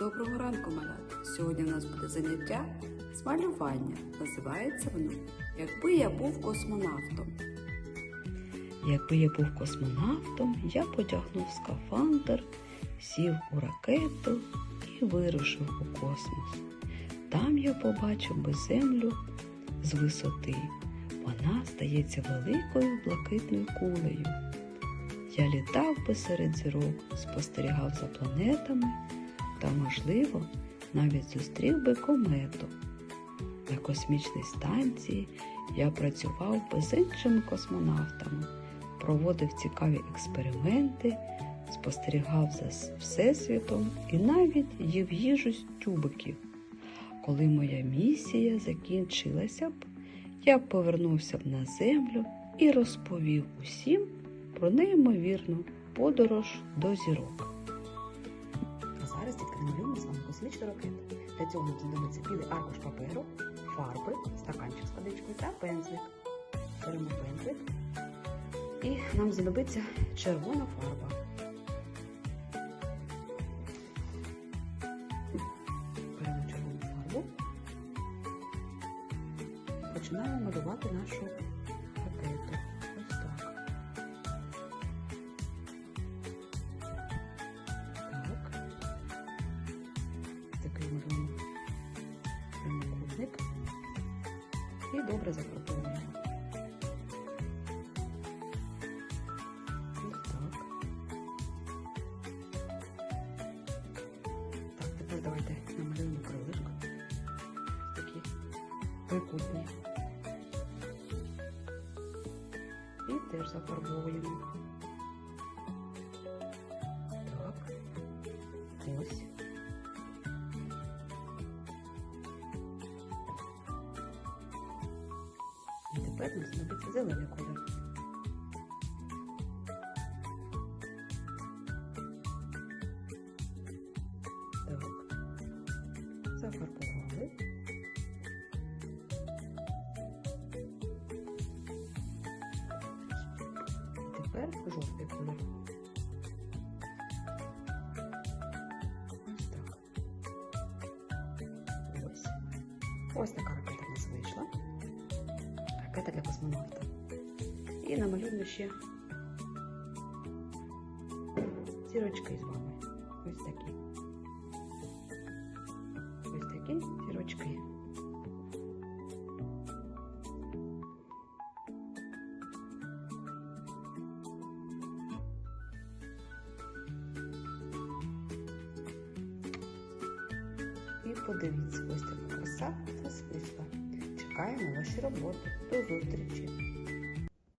Доброго ранку, малята! Сьогодні у нас буде заняття з малювання. Називається воно Якби я був космонавтом. Якби я був космонавтом, я потягнув скафандр, сів у ракету і вирушив у космос. Там я побачив би землю з висоти. Вона стається великою блакитною кулею. Я літав би серед зірок, спостерігав за планетами та, можливо, навіть зустрів би комету. На космічній станції я працював би з іншими космонавтами, проводив цікаві експерименти, спостерігав за всесвітом і навіть їв їжу з тюбиків. Коли моя місія закінчилася б, я повернувся б на землю і розповів усім про неймовірну подорож до зірок. Зараз дітки намалюємо з вами космічну ракету. Для цього нам знадобиться білий аркуш паперу, фарби, стаканчик з водичкою та пензлик. Беремо пензлик. І нам знадобиться червона фарба. Беремо червону фарбу. Починаємо малювати нашу ракету. Прямокутник і добре. Ось так. Так, тепер давайте намалюємо крилишко. Такі трикутні. І теж зафарбовуємо. Так. Ось. Нам знадобиться зелений колір. Так. Зафарбували. Тепер жовтий колір. Ось так. Ось. Така вийшла. Ракета для космонавта. І намалюємо ще зірочки з вами. Ось такі. Ось такі зірочки. І подивіться, ось така краса та світла. Чекаю на ваші роботи. До зустрічі!